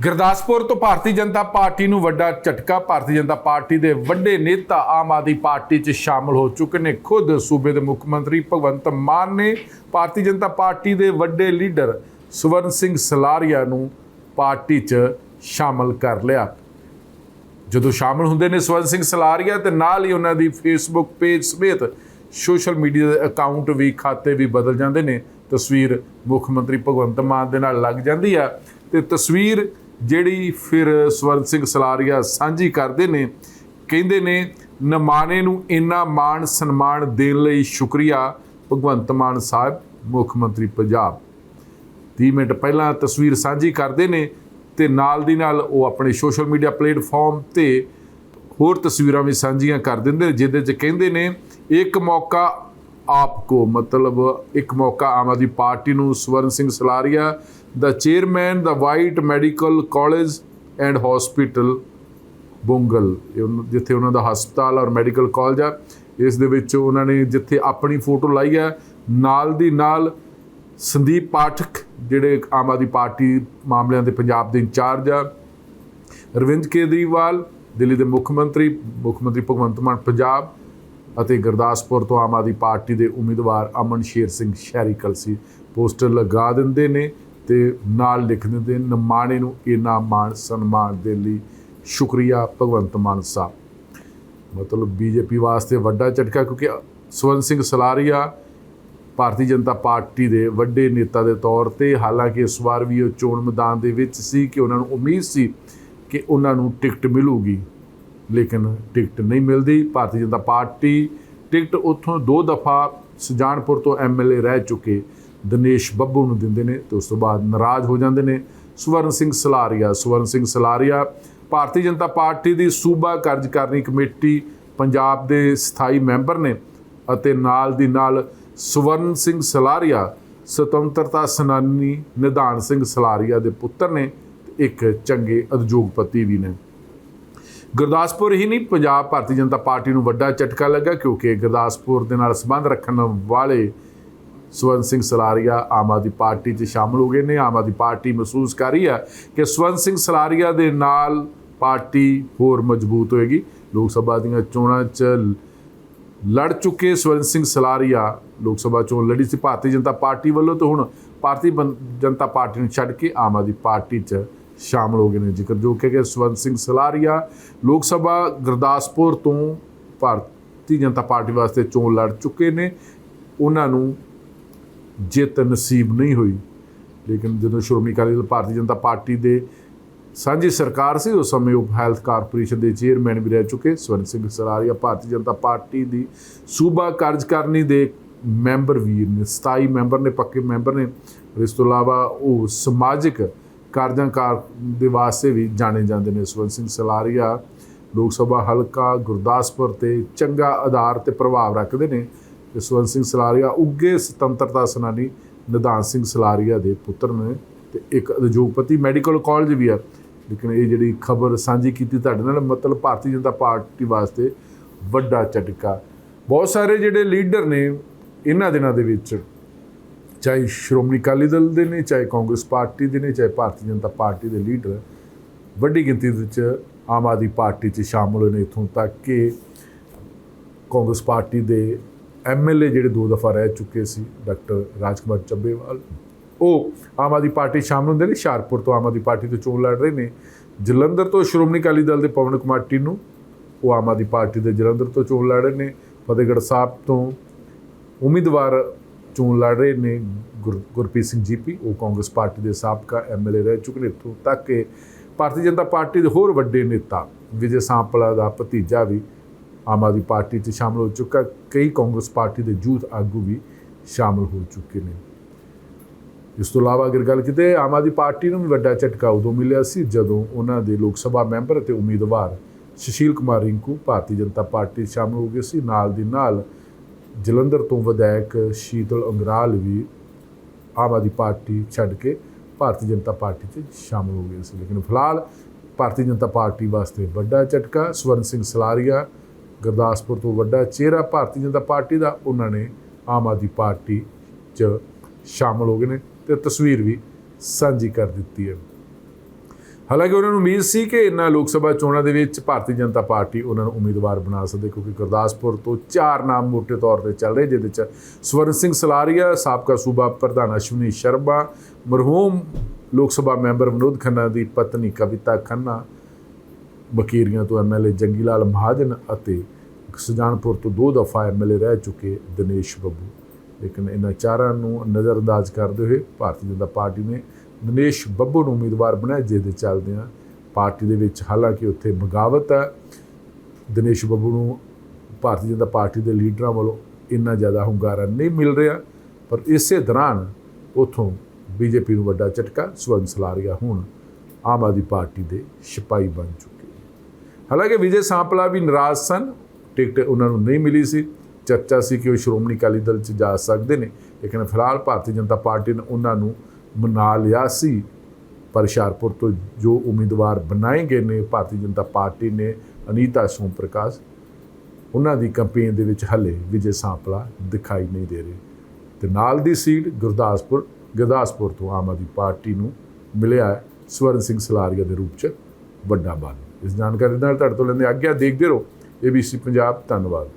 ਗੁਰਦਾਸਪੁਰ ਤੋਂ ਭਾਰਤੀ ਜਨਤਾ ਪਾਰਟੀ ਨੂੰ ਵੱਡਾ ਝਟਕਾ। ਭਾਰਤੀ ਜਨਤਾ ਪਾਰਟੀ ਦੇ ਵੱਡੇ ਨੇਤਾ ਆਮ ਆਦਮੀ ਪਾਰਟੀ 'ਚ ਸ਼ਾਮਲ ਹੋ ਚੁੱਕੇ ਨੇ। ਖੁਦ ਸੂਬੇ ਦੇ ਮੁੱਖ ਮੰਤਰੀ ਭਗਵੰਤ ਮਾਨ ਨੇ ਭਾਰਤੀ ਜਨਤਾ ਪਾਰਟੀ ਦੇ ਵੱਡੇ ਲੀਡਰ ਸਵਰਨ ਸਿੰਘ ਸਲਾਰੀਆ ਨੂੰ ਪਾਰਟੀ 'ਚ ਸ਼ਾਮਲ ਕਰ ਲਿਆ। ਜਦੋਂ ਸ਼ਾਮਲ ਹੁੰਦੇ ਨੇ ਸਵਰਨ ਸਿੰਘ ਸਲਾਰੀਆ ਤੇ ਨਾਲ ਹੀ ਉਹਨਾਂ ਦੀ ਫੇਸਬੁੱਕ ਪੇਜ ਸਮੇਤ ਸੋਸ਼ਲ ਮੀਡੀਆ ਦੇ ਅਕਾਊਂਟ ਵੀ, ਖਾਤੇ ਵੀ ਬਦਲ ਜਾਂਦੇ ਨੇ। ਤਸਵੀਰ ਮੁੱਖ ਮੰਤਰੀ ਭਗਵੰਤ ਮਾਨ ਦੇ ਨਾਲ ਲੱਗ ਜਾਂਦੀ ਆ ਤੇ ਤਸਵੀਰ ਜਿਹੜੀ ਫਿਰ ਸਵਰਨ ਸਿੰਘ ਸਲਾਰੀਆ ਸਾਂਝੀ ਕਰਦੇ ਨੇ, ਕਹਿੰਦੇ ਨੇ ਨਮਾਣੇ ਨੂੰ ਇੰਨਾ ਮਾਣ, ਸਨਮਾਨ ਦੇਣ ਲਈ ਸ਼ੁਕਰੀਆ ਭਗਵੰਤ ਮਾਨ ਸਾਹਿਬ, ਮੁੱਖ ਮੰਤਰੀ ਪੰਜਾਬ। 30 ਮਿੰਟ ਪਹਿਲਾਂ ਤਸਵੀਰ ਸਾਂਝੀ ਕਰਦੇ ਨੇ ਤੇ ਨਾਲ ਦੀ ਨਾਲ ਉਹ ਆਪਣੇ ਸੋਸ਼ਲ ਮੀਡੀਆ ਪਲੇਟਫਾਰਮ ਤੇ ਹੋਰ ਤਸਵੀਰਾਂ ਵੀ ਸਾਂਝੀਆਂ ਕਰ ਦਿੰਦੇ ਨੇ, ਜਿਹਦੇ 'ਚ ਕਹਿੰਦੇ ਨੇ, ਇੱਕ ਮੌਕਾ ਆਪਕੋ ਮਤਲਬ ਇੱਕ ਮੌਕਾ ਆਮ ਆਦਮੀ ਪਾਰਟੀ ਨੂੰ ਸਵਰਨ ਸਿੰਘ ਸਲਾਰੀਆ ਦਾ chairman the white medical college and hospital Bungal ਜਿੱਥੇ ਉਹਨਾਂ ਦਾ ਹਸਪਤਾਲ ਔਰ ਮੈਡੀਕਲ ਕਾਲਜ ਆ। ਇਸ ਦੇ ਵਿੱਚ ਉਹਨਾਂ ਨੇ ਜਿੱਥੇ ਆਪਣੀ ਫੋਟੋ ਲਾਈ ਹੈ ਨਾਲ ਦੀ ਨਾਲ ਸੰਦੀਪ ਪਾਠਕ, ਜਿਹੜੇ ਆਮ ਆਦਮੀ ਪਾਰਟੀ ਮਾਮਲਿਆਂ ਦੇ ਪੰਜਾਬ ਦੇ ਇੰਚਾਰਜ ਆ ਅਰਵਿੰਦ ਕੇਜਰੀਵਾਲ, ਦਿੱਲੀ ਦੇ ਮੁੱਖ ਮੰਤਰੀ ਮੁੱਖ ਮੰਤਰੀ ਭਗਵੰਤ ਮਾਨ, ਪੰਜਾਬ ਅਤੇ ਗੁਰਦਾਸਪੁਰ ਤੋਂ ਆਮ ਆਦਮੀ ਪਾਰਟੀ ਦੇ ਉਮੀਦਵਾਰ ਅਮਨ ਸ਼ੇਰ ਸਿੰਘ ਸ਼ਹਿਰੀ ਕਲਸੀ ਪੋਸਟਰ ਲਗਾ ਦਿੰਦੇ ਨੇ। ਤੇ ਨਾਲ ਲਿਖ ਦਿੰਦੇ ਨੇ, ਨਮਾਣੇ ਨੂੰ ਇਨਾ ਮਾਣ ਸਨਮਾਨ ਦੇ ਲਈ ਸ਼ੁਕਰੀਆ ਭਗਵੰਤ ਮਾਨ ਸਾਹਿਬ। ਮਤਲਬ ਬੀਜੇਪੀ ਵਾਸਤੇ ਵੱਡਾ ਝਟਕਾ ਕਿਉਂਕਿ ਸਵਰਨ ਸਿੰਘ ਸਲਾਰੀਆ ਭਾਰਤੀ ਜਨਤਾ ਪਾਰਟੀ ਦੇ ਵੱਡੇ ਨੇਤਾ ਦੇ ਤੌਰ ਤੇ ਹਾਲਾਂਕਿ ਇਸ ਵਾਰ ਵੀ ਉਹ ਚੋਣ ਮੈਦਾਨ ਦੇ ਵਿੱਚ ਸੀ ਕਿ ਉਹਨਾਂ ਨੂੰ ਉਮੀਦ ਸੀ ਕਿ ਉਹਨਾਂ ਨੂੰ ਟਿਕਟ ਮਿਲੂਗੀ ਲੇਕਿਨ ਟਿਕਟ ਨਹੀਂ ਮਿਲਦੀ। ਭਾਰਤੀ ਜਨਤਾ ਪਾਰਟੀ ਟਿਕਟ ਉੱਥੋਂ ਦੋ ਦਫਾ ਸੁਜਾਨਪੁਰ ਤੋਂ ਐਮਐਲਏ ਰਹਿ ਚੁੱਕੇ। ਦਿਨੇਸ਼ ਬੱਬੂ ਨੂੰ ਦਿੰਦੇ ਨੇ ਤੇ ਉਸ ਤੋਂ ਬਾਅਦ ਨਾਰਾਜ਼ ਹੋ ਜਾਂਦੇ ਨੇ। ਸਵਰਨ ਸਿੰਘ ਸਲਾਰੀਆ, ਸਵਰਨ ਸਿੰਘ ਸਲਾਰੀਆ, ਭਾਰਤੀ ਜਨਤਾ ਪਾਰਟੀ ਦੀ ਸੂਬਾ ਕਾਰਜਕਾਰਨੀ ਕਮੇਟੀ ਪੰਜਾਬ ਦੇ ਸਥਾਈ ਮੈਂਬਰ ਨੇ ਅਤੇ ਨਾਲ ਦੀ ਨਾਲ ਸਵਰਨ ਸਿੰਘ ਸਲਾਰੀਆ, ਸੁਤੰਤਰਤਾ ਸੈਨਾਨੀ ਨਿਧਾਨ ਸਿੰਘ ਸਲਾਰੀਆ ਦੇ ਪੁੱਤਰ ਨੇ ਤੇ ਇੱਕ ਚੰਗੇ ਉਦਯੋਗਪਤੀ ਵੀ ਨੇ। ਗੁਰਦਾਸਪੁਰ ਹੀ ਨਹੀਂ, ਪੰਜਾਬ ਭਾਰਤੀ ਜਨਤਾ ਪਾਰਟੀ ਨੂੰ ਵੱਡਾ ਝਟਕਾ ਲੱਗਾ ਕਿਉਂਕਿ ਗੁਰਦਾਸਪੁਰ ਦੇ ਨਾਲ ਸੰਬੰਧ ਰੱਖਣ ਵਾਲੇ ਸਵਰਨ ਸਿੰਘ ਸਲਾਰੀਆ ਆਮ ਆਦਮੀ ਪਾਰਟੀ 'ਚ ਸ਼ਾਮਲ ਹੋ ਗਏ ਨੇ। ਆਮ ਆਦਮੀ ਪਾਰਟੀ ਮਹਿਸੂਸ ਕਰ ਰਹੀ ਹੈ ਕਿ ਸਵਰਨ ਸਿੰਘ ਸਲਾਰੀਆ ਦੇ ਨਾਲ ਪਾਰਟੀ ਹੋਰ ਮਜ਼ਬੂਤ ਹੋਏਗੀ। ਲੋਕ ਸਭਾ ਦੀਆਂ ਚੋਣਾਂ 'ਚ ਲੜ ਚੁੱਕੇ ਸਵਰਨ ਸਿੰਘ ਸਲਾਰੀਆ ਲੋਕ ਸਭਾ ਚੋਣ ਲੜੀ ਸੀ। ਭਾਰਤੀ ਜਨਤਾ ਪਾਰਟੀ ਵੱਲੋਂ ਤੇ ਹੁਣ ਭਾਰਤੀ ਬੰ- ਜਨਤਾ ਪਾਰਟੀ ਨੂੰ ਛੱਡ ਕੇ ਆਮ ਆਦਮੀ ਪਾਰਟੀ 'ਚ ਸ਼ਾਮਲ ਹੋ ਗਏ ਨੇ। ਜ਼ਿਕਰਯੋਗ ਜੋ ਕਿ ਸਵਰਨ ਸਿੰਘ ਸਲਾਰੀਆ ਲੋਕ ਸਭਾ ਗੁਰਦਾਸਪੁਰ ਤੋਂ ਭਾਰਤੀ ਜਨਤਾ ਪਾਰਟੀ ਵਾਸਤੇ ਚੋਣ ਲੜ ਚੁੱਕੇ ਨੇ। ਉਹਨਾਂ ਨੂੰ ਜਿੱਤ ਨਸੀਬ ਨਹੀਂ ਹੋਈ। ਲੇਕਿਨ ਜਦੋਂ ਸ਼੍ਰੋਮਣੀ ਅਕਾਲੀ ਦਲ ਭਾਰਤੀ ਜਨਤਾ ਪਾਰਟੀ ਦੇ ਸਾਂਝੀ ਸਰਕਾਰ ਸੀ, ਉਸ ਸਮੇਂ ਉਹ ਹੈਲਥ ਕਾਰਪੋਰੇਸ਼ਨ ਦੇ ਚੇਅਰਮੈਨ ਵੀ ਰਹਿ ਚੁੱਕੇ। ਸਵਰਨ ਸਿੰਘ ਸਰਾਰੀਆ ਭਾਰਤੀ ਜਨਤਾ ਪਾਰਟੀ ਦੀ ਸੂਬਾ ਕਾਰਜਕਾਰਨੀ ਦੇ ਮੈਂਬਰ ਵੀ ਨੇ 27 ਮੈਂਬਰ ਨੇ, ਪੱਕੇ ਮੈਂਬਰ ਨੇ। ਇਸ ਤੋਂ ਇਲਾਵਾ ਉਹ ਸਮਾਜਿਕ ਕਾਰਜਾਂ ਕਾਰ ਦੇ ਵਾਸਤੇ ਵੀ ਜਾਣੇ ਜਾਂਦੇ ਨੇ। ਸਵਰਨ ਸਿੰਘ ਸਲਾਰੀਆ ਲੋਕ ਸਭਾ ਹਲਕਾ ਗੁਰਦਾਸਪੁਰ ਤੇ ਚੰਗਾ ਆਧਾਰ ਤੇ ਪ੍ਰਭਾਵ ਰੱਖਦੇ ਨੇ। ਜਸਵੰਤ ਸਿੰਘ ਸਲਾਰੀਆ ਉੱਗੇ ਸੁਤੰਤਰਤਾ ਸੈਨਾਨੀ ਨਿਧਾਨ ਸਿੰਘ ਸਲਾਰੀਆ ਦੇ ਪੁੱਤਰ ਨੇ ਤੇ ਇੱਕ ਉਦਯੋਗਪਤੀ ਮੈਡੀਕਲ ਕਾਲਜ ਵੀ ਹੈ ਲੇਕਿਨ ਇਹ ਜਿਹੜੀ ਖਬਰ ਸਾਂਝੀ ਕੀਤੀ ਤੁਹਾਡੇ ਨਾਲ, ਮਤਲਬ ਭਾਰਤੀ ਜਨਤਾ ਪਾਰਟੀ ਵਾਸਤੇ ਵੱਡਾ ਝਟਕਾ। ਬਹੁਤ ਸਾਰੇ ਜਿਹੜੇ ਲੀਡਰ ਨੇ ਇਹਨਾਂ ਦਿਨਾਂ ਦੇ ਵਿੱਚ, ਚਾਹੇ ਸ਼੍ਰੋਮਣੀ ਅਕਾਲੀ ਦਲ ਦੇ ਨੇ, ਚਾਹੇ ਕਾਂਗਰਸ ਪਾਰਟੀ ਦੇ ਨੇ, ਚਾਹੇ ਭਾਰਤੀ ਜਨਤਾ ਪਾਰਟੀ ਦੇ ਲੀਡਰ, ਵੱਡੀ ਗਿਣਤੀ ਵਿੱਚ ਆਮ ਆਦਮੀ ਪਾਰਟੀ 'ਚ ਸ਼ਾਮਲ ਹੋਏ ਨੇ ਇਥੋਂ ਤੱਕ ਕਿ ਕਾਂਗਰਸ ਪਾਰਟੀ ਦੇ ਐਮਐਲਏ ਜਿਹੜੇ ਦੋ ਦਫਾ ਰਹਿ ਚੁੱਕੇ ਸੀ, ਡਾਕਟਰ ਰਾਜਕੁਮਾਰ ਚੱਬੇਵਾਲ। ਉਹ ਆਮ ਆਦਮੀ ਪਾਰਟੀ 'ਚ ਸ਼ਾਮਲ ਹੁੰਦੇ ਨੇ ਹੁਸ਼ਿਆਰਪੁਰ ਤੋਂ ਆਮ ਆਦਮੀ ਪਾਰਟੀ ਤੋਂ ਚੋਣ ਲੜ ਰਹੇ ਨੇ। ਜਲੰਧਰ ਤੋਂ ਸ਼੍ਰੋਮਣੀ ਅਕਾਲੀ ਦਲ ਦੇ ਪਵਨ ਕੁਮਾਰ ਟੀਨੂ, ਉਹ ਆਮ ਆਦਮੀ ਪਾਰਟੀ ਦੇ ਜਲੰਧਰ ਤੋਂ ਚੋਣ ਲੜ ਰਹੇ ਨੇ। ਫਤਿਹਗੜ੍ਹ ਸਾਹਿਬ ਤੋਂ ਉਮੀਦਵਾਰ ਚੋਣ ਲੜ ਰਹੇ ਨੇ ਗੁਰ- ਗੁਰਪ੍ਰੀਤ ਸਿੰਘ ਜੀਪੀ ਉਹ ਕਾਂਗਰਸ ਪਾਰਟੀ ਦੇ ਸਾਬਕਾ ਐਮਐਲਏ ਰਹਿ ਚੁੱਕੇ ਨੇ। ਇੱਥੋਂ ਤੱਕ ਕਿ ਭਾਰਤੀ ਜਨਤਾ ਪਾਰਟੀ ਦੇ ਹੋਰ ਵੱਡੇ ਨੇਤਾ, ਵਿਜੇ ਸਾਂਪਲਾ ਦਾ ਭਤੀਜਾ ਵੀ ਆਮ ਆਦਮੀ ਪਾਰਟੀ 'ਚ ਸ਼ਾਮਲ ਹੋ ਚੁੱਕਾ। ਕਈ ਕਾਂਗਰਸ ਪਾਰਟੀ ਦੇ ਯੂਥ ਆਗੂ ਵੀ ਸ਼ਾਮਲ ਹੋ ਚੁੱਕੇ ਨੇ। ਇਸ ਤੋਂ ਇਲਾਵਾ ਅਗਰ ਗੱਲ ਕੀਤੇ ਆਮ ਆਦਮੀ ਪਾਰਟੀ ਨੂੰ ਵੀ ਵੱਡਾ ਝਟਕਾ ਉਦੋਂ ਮਿਲਿਆ ਸੀ ਜਦੋਂ ਉਹਨਾਂ ਦੇ ਲੋਕ ਸਭਾ ਮੈਂਬਰ ਅਤੇ ਉਮੀਦਵਾਰ ਸੁਸ਼ੀਲ ਕੁਮਾਰ ਰਿੰਕੂ ਭਾਰਤੀ ਜਨਤਾ ਪਾਰਟੀ ਸ਼ਾਮਲ ਹੋ ਗਏ ਸੀ। ਨਾਲ ਦੀ ਨਾਲ ਜਲੰਧਰ ਤੋਂ ਵਿਧਾਇਕ ਸ਼ੀਤਲ ਅੰਗਰਾਲ ਵੀ ਆਮ ਆਦਮੀ ਪਾਰਟੀ ਛੱਡ ਕੇ ਭਾਰਤੀ ਜਨਤਾ ਪਾਰਟੀ 'ਚ ਸ਼ਾਮਲ ਹੋ ਗਏ ਸੀ। ਲੇਕਿਨ ਫਿਲਹਾਲ ਭਾਰਤੀ ਜਨਤਾ ਪਾਰਟੀ ਵਾਸਤੇ ਵੱਡਾ ਝਟਕਾ ਸਵਰਨ ਸਿੰਘ ਸਲਾਰੀਆ ਗੁਰਦਾਸਪੁਰ ਤੋਂ ਵੱਡਾ ਚਿਹਰਾ ਭਾਰਤੀ ਜਨਤਾ ਪਾਰਟੀ ਦਾ, ਉਹਨਾਂ ਨੇ ਆਮ ਆਦਮੀ ਪਾਰਟੀ 'ਚ ਸ਼ਾਮਲ ਹੋ ਗਏ ਨੇ ਤੇ ਤਸਵੀਰ ਵੀ ਸਾਂਝੀ ਕਰ ਦਿੱਤੀ ਹੈ। ਹਾਲਾਂਕਿ ਉਹਨਾਂ ਨੂੰ ਉਮੀਦ ਸੀ ਕਿ ਇਹਨਾਂ ਲੋਕ ਸਭਾ ਚੋਣਾਂ ਦੇ ਵਿੱਚ ਭਾਰਤੀ ਜਨਤਾ ਪਾਰਟੀ ਉਹਨਾਂ ਨੂੰ ਉਮੀਦਵਾਰ ਬਣਾ ਸਕਦੇ, ਕਿਉਂਕਿ ਗੁਰਦਾਸਪੁਰ ਤੋਂ ਚਾਰ ਨਾਮ ਮੋਟੇ ਤੌਰ ਤੇ ਚੱਲ ਰਹੇ, ਜਿਹਦੇ ਚ ਸਵਰਨ ਸਿੰਘ ਸਲਾਰੀਆ, ਸਾਬਕਾ ਸੂਬਾ ਪ੍ਰਧਾਨ ਅਸ਼ਵਨੀ ਸ਼ਰਮਾ, ਮਰਹੂਮ ਲੋਕ ਸਭਾ ਮੈਂਬਰ ਵਿਨੋਦ ਖੰਨਾ ਦੀ ਪਤਨੀ ਕਵਿਤਾ ਖੰਨਾ ਬਕੀਰੀਆਂ ਤੋਂ ਐਮਐਲਏ ਜੰਗੀ ਲਾਲ ਮਹਾਜਨ ਅਤੇ ਸੁਜਾਨਪੁਰ ਤੋਂ ਦੋ ਦਫਾ ਐਮਐਲਏ ਰਹਿ ਚੁੱਕੇ ਦਿਨੇਸ਼ ਬੱਬੂ। ਲੇਕਿਨ ਇਹਨਾਂ ਚਾਰਾਂ ਨੂੰ ਨਜ਼ਰਅੰਦਾਜ਼ ਕਰਦੇ ਹੋਏ ਭਾਰਤੀ ਜਨਤਾ ਪਾਰਟੀ ਨੇ ਦਿਨੇਸ਼ ਬੱਬੂ ਨੂੰ ਉਮੀਦਵਾਰ ਬਣਾਇਆ, ਜਿਹਦੇ ਚੱਲਦਿਆਂ ਪਾਰਟੀ ਦੇ ਵਿੱਚ ਹਾਲਾਂਕਿ ਉੱਥੇ ਬਗਾਵਤ ਹੈ, ਦਿਨੇਸ਼ ਬੱਬੂ ਨੂੰ ਭਾਰਤੀ ਜਨਤਾ ਪਾਰਟੀ ਦੇ ਲੀਡਰਾਂ ਵੱਲੋਂ ਇੰਨਾ ਜ਼ਿਆਦਾ ਹੁੰਗਾਰਾ ਨਹੀਂ ਮਿਲ ਰਿਹਾ, ਪਰ ਇਸੇ ਦੌਰਾਨ ਉਥੋਂ ਬੀਜੇਪੀ ਨੂੰ ਵੱਡਾ ਝਟਕਾ ਸਵਰਨ ਸਲਾਰੀਆ ਹੁਣ ਆਮ ਆਦਮੀ ਪਾਰਟੀ ਦੇ ਸਿਪਾਹੀ ਬਣ ਚੁੱਕੇ। ਹਾਲਾਂਕਿ ਵਿਜੇ ਸਾਂਪਲਾ ਵੀ ਨਾਰਾਜ਼ ਸਨ। ਟਿਕਟ ਉਹਨਾਂ ਨੂੰ ਨਹੀਂ ਮਿਲੀ ਸੀ। ਚਰਚਾ ਸੀ ਕਿ ਉਹ ਸ਼੍ਰੋਮਣੀ ਅਕਾਲੀ ਦਲ 'ਚ ਜਾ ਸਕਦੇ ਨੇ। ਲੇਕਿਨ ਫਿਲਹਾਲ ਭਾਰਤੀ ਜਨਤਾ ਪਾਰਟੀ ਨੇ ਉਹਨਾਂ ਨੂੰ ਮਨਾ ਲਿਆ ਸੀ। ਪਰ ਹੁਸ਼ਿਆਰਪੁਰ ਤੋਂ ਜੋ ਉਮੀਦਵਾਰ ਬਣਾਏ ਗਏ ਨੇ, ਭਾਰਤੀ ਜਨਤਾ ਪਾਰਟੀ ਨੇ ਅਨੀਤਾ ਸੋਮ ਪ੍ਰਕਾਸ਼ ਉਹਨਾਂ ਦੀ ਕੰਪੇਨ ਦੇ ਵਿੱਚ ਹਲੇ ਵਿਜੇ ਸਾਂਪਲਾ ਦਿਖਾਈ ਨਹੀਂ ਦੇ ਰਹੇ। ਤੇ ਨਾਲ ਦੀ ਸੀਟ ਗੁਰਦਾਸਪੁਰ ਗੁਰਦਾਸਪੁਰ ਤੋਂ ਆਮ ਆਦਮੀ ਪਾਰਟੀ ਨੂੰ ਮਿਲਿਆ ਸਵਰਨ ਸਿੰਘ ਸਲਾਰੀਆ ਦੇ ਰੂਪ 'ਚ ਵੱਡਾ ਬਲ। ਇਸ ਜਾਣਕਾਰੀ ਨਾਲ ਤੁਹਾਡੇ ਤੋਂ ਲੈਂਦੇ ਆਗਿਆ ਦੇਖਦੇ ਰਹੋ। ABC ਪੰਜਾਬ ਧੰਨਵਾਦ।